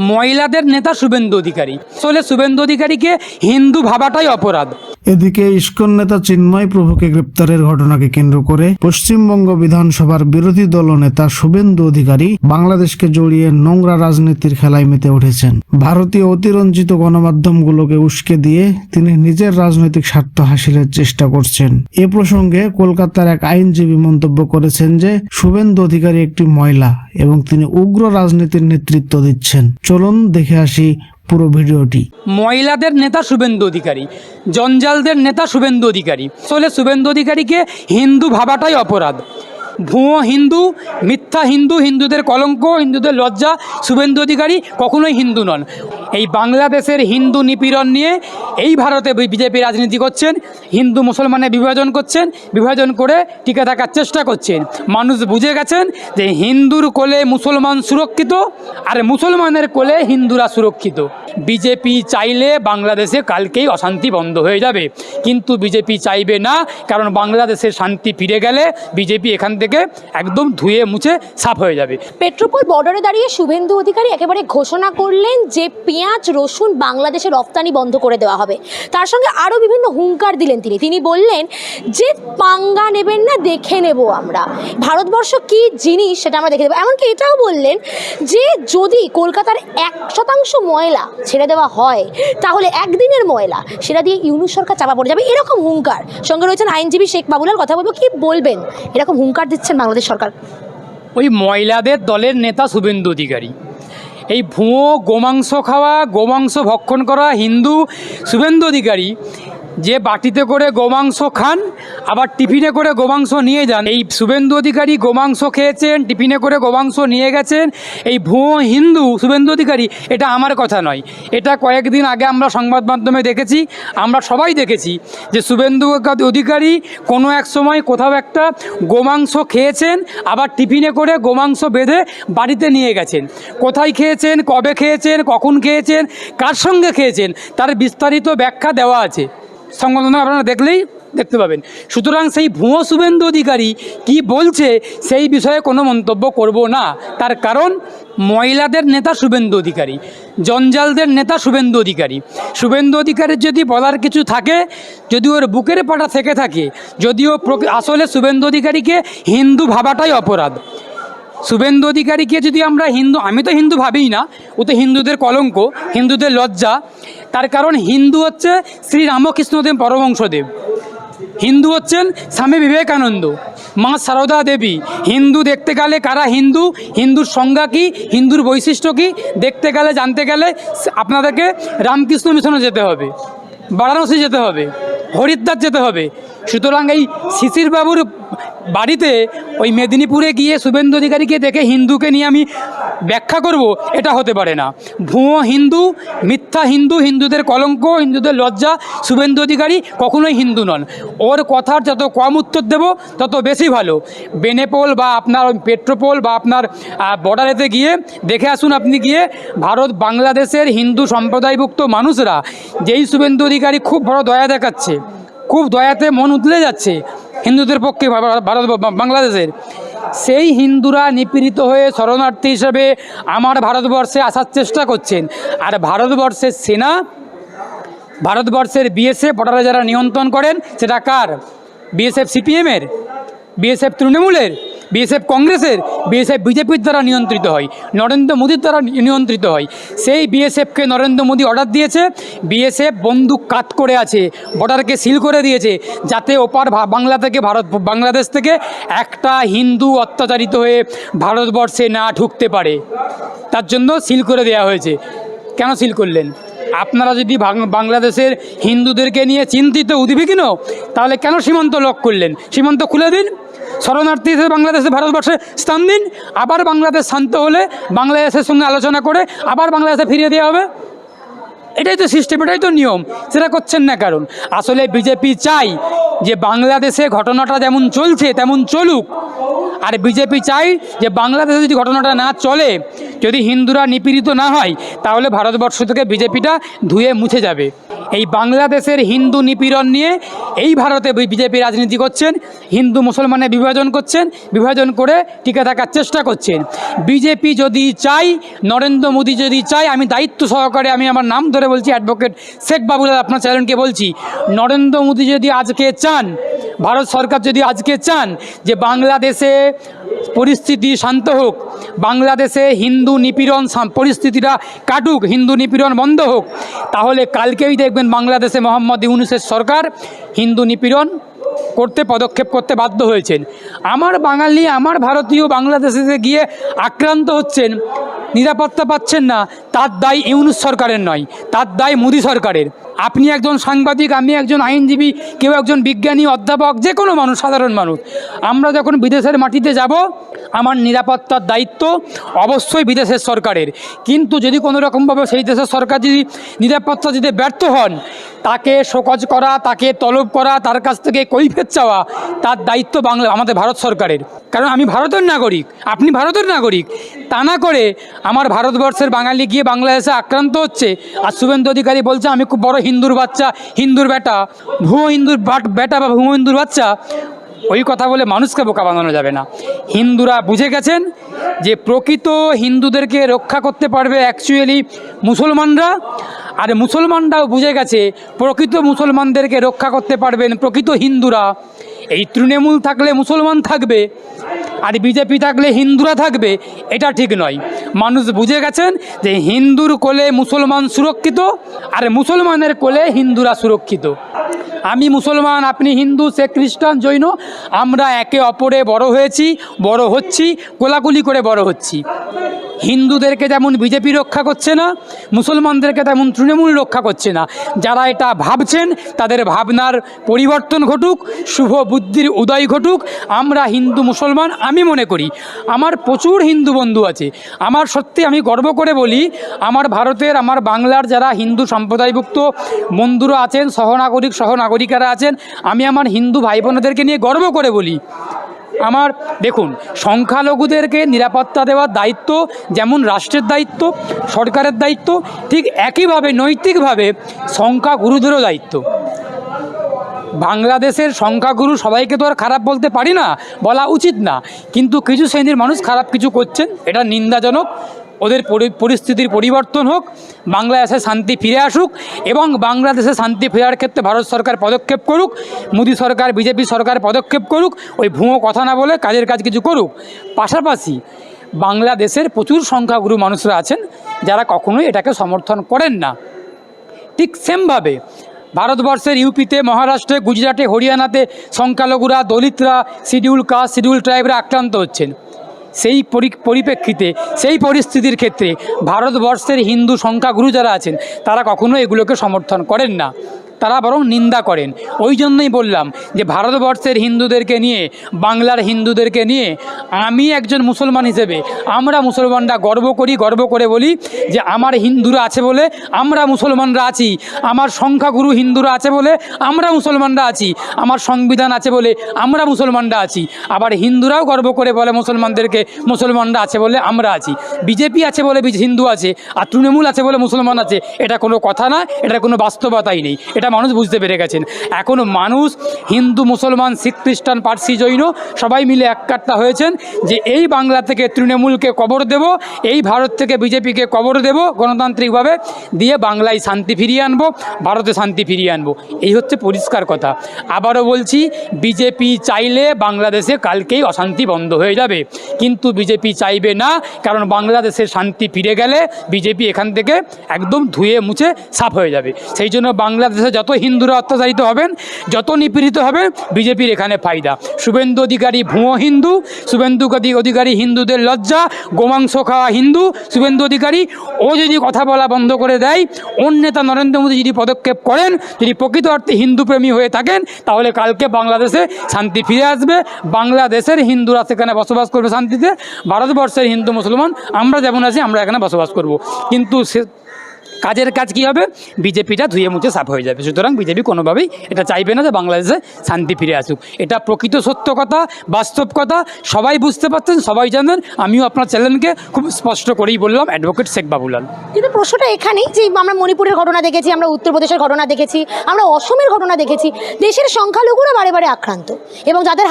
মহিলাদের নেতা শুভেন্দু অধিকারী। আসলে শুভেন্দু অধিকারীকে হিন্দু ভাবাটাই অপরাধ। এদিকে ইস্কন নেতা চিন্ময় প্রভুকে গ্রেপ্তারের ঘটনাকে কেন্দ্র করে পশ্চিমবঙ্গ বিধানসভার বিরোধী দল নেতা শুভেন্দু অধিকারী বাংলাদেশকে জড়িয়ে নোংরা রাজনীতির খেলায় মেতে উঠেছেন। ভারতীয় অতিরঞ্জিত গণমাধ্যমগুলোকে উস্কে দিয়ে তিনি নিজের রাজনৈতিক স্বার্থ হাসিলের চেষ্টা করছেন। এ প্রসঙ্গে কলকাতার এক আইনজীবী মন্তব্য করেছেন যে, শুভেন্দু অধিকারী একটি মহিলা এবং তিনি উগ্র রাজনীতির নেতৃত্ব দিচ্ছেন। চলুন দেখে আসি পুরো ভিডিওটি। মহিলাদের নেতা শুভেন্দু অধিকারী, জঞ্জালদের নেতা শুভেন্দু অধিকারী। আসলে শুভেন্দু অধিকারীকে হিন্দু ভাবাটাই অপরাধ। ভুয়ো হিন্দু, মিথ্যা হিন্দু, হিন্দুদের কলঙ্ক, হিন্দুদের লজ্জা শুভেন্দু অধিকারী কখনোই হিন্দু নন। এই বাংলাদেশের হিন্দু নিপীড়ন নিয়ে এই ভারতে বিজেপি রাজনীতি করছেন, হিন্দু মুসলমানের বিভাজন করছেন, বিভাজন করে টিকে থাকার চেষ্টা করছেন। মানুষ বুঝে গেছেন যে হিন্দুর কোলে মুসলমান সুরক্ষিত আর মুসলমানের কোলে হিন্দুরা সুরক্ষিত। বিজেপি চাইলে বাংলাদেশে কালকেই অশান্তি বন্ধ হয়ে যাবে। কিন্তু বিজেপি চাইবে না, কারণ বাংলাদেশের শান্তি ফিরে গেলে বিজেপি এখান থেকে একদম ধুয়ে মুছে সাফ হয়ে যাবে। পেট্রোপোল বর্ডারে দাঁড়িয়ে শুভেন্দু অধিকারী একেবারে ঘোষণা করলেন যে পেঁয়াজ, রসুন বাংলাদেশে রপ্তানি বন্ধ করে দেওয়া হবে। তার সঙ্গে আরও বিভিন্ন হুঙ্কার দিলেন তিনি। তিনি বললেন, যে পাঙ্গা নেবেন না, দেখে নেব আমরা। ভারতবর্ষ কি জিনিস সেটা আমরা দেখে দেবো এমনকি এটাও বললেন যে, যদি কলকাতার এক শতাংশ ময়লা ছেড়ে দেওয়া হয়, তাহলে একদিনের ময়লা সেটা দিয়ে ইউনু সরকার চাপা পড়ে যাবে। এরকম হুঙ্কার। সঙ্গে রয়েছেন আইনজীবী শেখ বাবুলাল। কথা বলব, কি বলবেন? এরকম হুঙ্কার দিচ্ছেন বাংলাদেশ সরকার। ওই মহিলাদের দলের নেতা শুভেন্দু অধিকারী। এই ভুয়ো গোমাংস খাওয়া গোমাংস ভক্ষণ করা হিন্দু শুভেন্দু অধিকারী যে বাটিতে করে গোমাংস খান, আবার টিফিনে করে গোমাংস নিয়ে যান। এই শুভেন্দু অধিকারী গোমাংস খেয়েছেন, টিফিনে করে গোমাংস নিয়ে গেছেন। এই ভুয়ো হিন্দু শুভেন্দু অধিকারী, এটা আমার কথা নয়। এটা কয়েকদিন আগে আমরা সংবাদ মাধ্যমে দেখেছি, আমরা সবাই দেখেছি যে শুভেন্দু অধিকারী কোনো এক সময় কোথাও একটা গোমাংস খেয়েছেন, আবার টিফিনে করে গোমাংস বেঁধে বাড়িতে নিয়ে গেছেন। কোথায় খেয়েছেন, কবে খেয়েছেন, কখন খেয়েছেন, কার সঙ্গে খেয়েছেন, তার বিস্তারিত ব্যাখ্যা দেওয়া আছে। সংবাদ আপনারা দেখলেই দেখতে পাবেন। সুতরাং সেই ভুয়ো শুভেন্দু অধিকারী কি বলছে সেই বিষয়ে কোনো মন্তব্য করব না। তার কারণ মহিলাদের নেতা শুভেন্দু অধিকারী, জঞ্জালদের নেতা শুভেন্দু অধিকারী। শুভেন্দু অধিকারীর যদি বলার কিছু থাকে, যদি ওর বুকের পাটা থেকে থাকে, যদিও আসলে শুভেন্দু অধিকারীকে হিন্দু ভাবাটাই অপরাধ। শুভেন্দু অধিকারীকে যদি আমরা হিন্দু আমি তো হিন্দু ভাবিই না, ও তো হিন্দুদের কলঙ্ক, হিন্দুদের লজ্জা তার কারণ হিন্দু হচ্ছে শ্রী রামকৃষ্ণদেব পরমংশদেব হিন্দু হচ্ছেন স্বামী বিবেকানন্দ, মা সারদা দেবী। হিন্দু দেখতে গেলে কারা হিন্দু? হিন্দুর সংজ্ঞা কী? হিন্দুর বৈশিষ্ট্য কী? দেখতে গেলে, জানতে গেলে আপনাদেরকে রামকৃষ্ণ মিশনে যেতে হবে, বারাণসী যেতে হবে, হরিদ্বার যেতে হবে। সুতরাং এই শিশিরবাবুর বাড়িতে ওই মেদিনীপুরে গিয়ে শুভেন্দু অধিকারীকে দেখে হিন্দুকে নিয়ে আমি ব্যাখ্যা করব, এটা হতে পারে না। ভুয়ো হিন্দু, মিথ্যা হিন্দু, হিন্দুদের কলঙ্ক, হিন্দুদের লজ্জা, শুভেন্দু অধিকারী কখনোই হিন্দু নন। ওর কথার যত কম উত্তর দেব, তত বেশি ভালো। বেনেপোল বা আপনার পেট্রোপোল বা আপনার বর্ডারেতে গিয়ে দেখে আসুন আপনি গিয়ে, ভারত বাংলাদেশের হিন্দু সম্প্রদায়ভুক্ত মানুষরা, যেই শুভেন্দু অধিকারী খুব বড় দয়া দেখাচ্ছে, খুব দয়াতে মন উতলে যাচ্ছে হিন্দুদের পক্ষে ভারত বাংলাদেশের। সেই হিন্দুরা নিপীড়িত হয়ে শরণার্থী হিসেবে আমার ভারতবর্ষে আসার চেষ্টা করছেন। আর ভারতবর্ষের সেনা, ভারতবর্ষের বিএসএফ বর্ডারে যারা নিয়ন্ত্রণ করেন, সেটা কার? বিএসএফ সিপিএমের? বিএসএফ তৃণমূলের? বিএসএফ কংগ্রেসের, বিএসএফ বিজেপির দ্বারা নিয়ন্ত্রিত হয়, নরেন্দ্র মোদীর দ্বারা নিয়ন্ত্রিত হয়। সেই বিএসএফকে নরেন্দ্র মোদী অর্ডার দিয়েছে, বিএসএফ বন্দুক কাত করে আছে, বর্ডারকে সিল করে দিয়েছে, যাতে ওপার বাংলা থেকে ভারত, বাংলাদেশ থেকে একটা হিন্দু অত্যাচারিত হয়ে ভারতবর্ষে না ঢুকতে পারে। তার জন্য সিল করে দেওয়া হয়েছে। কেন সিল করলেন? আপনারা যদি বাংলাদেশের হিন্দুদেরকে নিয়ে চিন্তিত উদ্বিগ্ন, তাহলে কেন সীমান্ত লক করলেন? সীমান্ত খুলে দিন। শরণার্থী হিসেবে বাংলাদেশে ভারতবর্ষে স্থান দিন। আবার বাংলাদেশ শান্ত হলে বাংলাদেশের সঙ্গে আলোচনা করে আবার বাংলাদেশে ফিরিয়ে দেওয়া হবে। এটাই তো সিস্টেম, এটাই তো নিয়ম। সেটা করছেন না কারণ। আসলে বিজেপি চাই যে বাংলাদেশে ঘটনাটা যেমন চলছে, তেমন চলুক। আর বিজেপি চাই যে বাংলাদেশে যদি ঘটনাটা না চলে, যদি হিন্দুরা নিপীড়িত না হয়, তাহলে ভারতবর্ষ থেকে বিজেপিটা ধুয়ে মুছে যাবে। এই বাংলাদেশের হিন্দু নিপীড়ন নিয়ে এই ভারতে বিজেপি রাজনীতি করছেন, হিন্দু মুসলমানে বিভাজন করছেন, বিভাজন করে টিকে থাকার চেষ্টা করছেন। বিজেপি যদি চাই নরেন্দ্র মোদী যদি চাই আমি দায়িত্ব সহকারে আমি আমার নাম ধরে বলছি, অ্যাডভোকেট শেখ বাবুলাল আপনার চ্যানেলকে বলছি, নরেন্দ্র মোদী যদি আজকে চান ভারত সরকার যদি আজকে চান যে বাংলাদেশে পরিস্থিতি শান্ত হোক, বাংলাদেশে হিন্দু নিপীড়ন পরিস্থিতিটা কাটুক, হিন্দু নিপীড়ন বন্ধ হোক, তাহলে কালকেই দেখবেন বাংলাদেশে মোহাম্মদ ইউনুসের সরকার হিন্দু নিপীড়ন করতে, পদক্ষেপ করতে বাধ্য হয়েছেন। আমার বাঙালি, আমার ভারতীয় বাংলাদেশে গিয়ে আক্রান্ত হচ্ছেন, নিরাপত্তা পাচ্ছেন না, তার দায় ইউনুস সরকারের নয়, তার দায় মোদী সরকারের। আপনি একজন সাংবাদিক, আমি একজন আইনজীবী, কেউ একজন বিজ্ঞানী, অধ্যাপক, যে কোনো মানুষ, সাধারণ মানুষ। আমরা যখন বিদেশের মাটিতে যাব, আমার নিরাপত্তার দায়িত্ব অবশ্যই বিদেশের সরকারের। কিন্তু যদি কোনো রকমভাবে সেই দেশের সরকার যদি নিরাপত্তা যদি ব্যর্থ হন, তাকে শোকজ করা, তাকে তলব করা, তার কাছ থেকে কৈফেত চাওয়া তার দায়িত্ব বাংলা, আমাদের ভারত সরকারের। কারণ আমি ভারতের নাগরিক, আপনি ভারতের নাগরিক। তা না করে আমার ভারতবর্ষের বাঙালি গিয়ে বাংলাদেশে আক্রান্ত হচ্ছে। আর শুভেন্দু অধিকারী বলছে, আমি খুব বড় হিন্দুর বাচ্চা, হিন্দুর বেটা, ভুয়ো হিন্দুর বেটা বা ভুয়ো হিন্দুর বাচ্চা। ওই কথা বলে মানুষকে বোকা বানানো যাবে না। হিন্দুরা বুঝে গেছেন যে প্রকৃত হিন্দুদেরকে রক্ষা করতে পারবে অ্যাকচুয়ালি মুসলমানরা। আর মুসলমানরাও বুঝে গেছে প্রকৃত মুসলমানদেরকে রক্ষা করতে পারবেন প্রকৃত হিন্দুরা। এই তৃণমূল থাকলে মুসলমান থাকবে, আর বিজেপি থাকলে হিন্দুরা থাকবে, এটা ঠিক নয়। মানুষ বুঝে গেছেন যে হিন্দুর কোলে মুসলমান সুরক্ষিত, আর মুসলমানের কোলে হিন্দুরা সুরক্ষিত। আমি মুসলমান, আপনি হিন্দু, সে খ্রিস্টান, জৈন, আমরা একে অপরে বড় হয়েছি, বড় হচ্ছি, কোলাকুলি করে বড় হচ্ছি। হিন্দুদেরকে যেমন বিজেপি রক্ষা করছে না, মুসলমানদেরকে তেমন তৃণমূল রক্ষা করছে না। যারা এটা ভাবছেন, তাদের ভাবনার পরিবর্তন ঘটুক, শুভ বুদ্ধির উদয় ঘটুক। আমরা হিন্দু মুসলমান, আমি মনে করি, আমার প্রচুর হিন্দু বন্ধু আছে। আমার সত্যি আমি গর্ব করে বলি, আমার ভারতের, আমার বাংলার যারা হিন্দু সম্প্রদায়ভুক্ত বন্ধুরা আছেন, সহনাগরিক, সহনাগরিকারা আছেন, আমি আমার হিন্দু ভাই বোনেদেরকে নিয়ে গর্ব করে বলি। আমার, দেখুন, সংখ্যালঘুদেরকে নিরাপত্তা দেওয়ার দায়িত্ব, যেমন রাষ্ট্রের দায়িত্ব, সরকারের দায়িত্ব, ঠিক একইভাবে নৈতিকভাবে সংখ্যাগুরুদেরও দায়িত্ব। বাংলাদেশের সংখ্যাগুরু সবাইকে তো আর খারাপ বলতে পারি না, বলা উচিত না। কিন্তু কিছু শ্রেণির মানুষ খারাপ কিছু করছেন, এটা নিন্দাজনক। ওদের পরি- পরিস্থিতির পরিবর্তন হোক বাংলাদেশে শান্তি ফিরে আসুক এবং বাংলাদেশে শান্তি ফেরার ক্ষেত্রে ভারত সরকার পদক্ষেপ করুক, মোদী সরকার, বিজেপি সরকার পদক্ষেপ করুক, ওই ভুয়ো কথা না বলে কাজের কাজ কিছু করুক। পাশাপাশি বাংলাদেশের প্রচুর সংখ্যাগুরু মানুষরা আছেন যারা কখনোই এটাকে সমর্থন করেন না। ঠিক সেমভাবে ভারতবর্ষের ইউপিতে, মহারাষ্ট্রে, গুজরাটে, হরিয়ানাতে সংখ্যালঘুরা, দলিতরা, শিডিউল কাস্ট, শিডিউল ট্রাইবরা আক্রান্ত হচ্ছেন। সেই পরি- পরিপ্রেক্ষিতে, সেই পরিস্থিতির ক্ষেত্রে ভারতবর্ষের হিন্দু সংখ্যাগুরু যারা আছেন, তারা কখনো এগুলোকে সমর্থন করেন না। তারা বরং নিন্দা করেন। ওই জন্যই বললাম যে ভারতবর্ষের হিন্দুদেরকে নিয়ে, বাংলার হিন্দুদেরকে নিয়ে আমি একজন মুসলমান হিসেবে, আমরা মুসলমানরা গর্ব করি, গর্ব করে বলি যে আমার হিন্দুরা আছে বলে আমরা মুসলমানরা আছি। আমার সংখ্যাগুরু হিন্দুরা আছে বলে আমরা মুসলমানরা আছি। আমার সংবিধান আছে বলে আমরা মুসলমানরা আছি। আবার হিন্দুরাও গর্ব করে বলে মুসলমানদেরকে মুসলমানরা আছে বলে আমরা আছি। বিজেপি আছে বলে হিন্দু আছে, আর তৃণমূল আছে বলে মুসলমান আছে। এটা কোনো কথা না এটা কোনো বাস্তবতাই নেই। এটা মানুষ বুঝতে পেরে গেছেন। এখন মানুষ, হিন্দু, মুসলমান, শিখ, খ্রিস্টান, পার্সি, জৈন, সবাই মিলে এককাট্টা হয়েছেন যে এই বাংলা থেকে তৃণমূলকে কবর দেব, এই ভারত থেকে বিজেপিকে কবর দেব, গণতান্ত্রিকভাবে দিয়ে বাংলায় শান্তি ফিরিয়ে আনব, ভারতে শান্তি ফিরিয়ে আনব। এই হচ্ছে পরিষ্কার কথা। আবারও বলছি, বিজেপি চাইলে বাংলাদেশে কালকেই অশান্তি বন্ধ হয়ে যাবে। কিন্তু বিজেপি চাইবে না, কারণ বাংলাদেশের শান্তি ফিরে গেলে বিজেপি এখান থেকে একদম ধুয়ে মুছে সাফ হয়ে যাবে। সেই জন্য বাংলাদেশে যত হিন্দুরা অত্যাচারিত হবেন, যত নিপীড়িত হবেন, বিজেপির এখানে ফায়দা। শুভেন্দু অধিকারী ভুয়ো হিন্দু, শুভেন্দু অধিকারী হিন্দুদের লজ্জা, গোমাংস খাওয়া হিন্দু, শুভেন্দু অধিকারী ও যদি কথা বলা বন্ধ করে দেয় ওর নেতা নরেন্দ্র মোদী যদি পদক্ষেপ করেন, যদি প্রকৃত অর্থে হিন্দু প্রেমী হয়ে থাকেন, তাহলে কালকে বাংলাদেশে শান্তি ফিরে আসবে। বাংলাদেশের হিন্দুরা সেখানে বসবাস করবে শান্তিতে। ভারতবর্ষের হিন্দু মুসলমান, আমরা যেমন আছি, আমরা এখানে বসবাস করব। কিন্তু সে কাজের কাজ কী হবে? বিজেপিটা ধুয়ে মুছে সাফ হয়ে যাবে। সুতরাং বিজেপি কোনোভাবেই এটা চাইবে না যে বাংলাদেশে শান্তি ফিরে আসুক। এটা প্রকৃত সত্য কথা, বাস্তব কথা। সবাই বুঝতে পারছেন, সবাই জানেন। আমিও আপনার চ্যানেলকে খুব স্পষ্ট করেই বললাম অ্যাডভোকেট শেখ বাবুলাল। কিন্তু প্রশ্নটা এখানেই যে আমরা মণিপুরের ঘটনা দেখেছি, আমরা উত্তরপ্রদেশের ঘটনা দেখেছি, আমরা অসমের ঘটনা দেখেছি, দেশের সংখ্যালঘুরা বারে বারে আক্রান্ত। এবং যাদের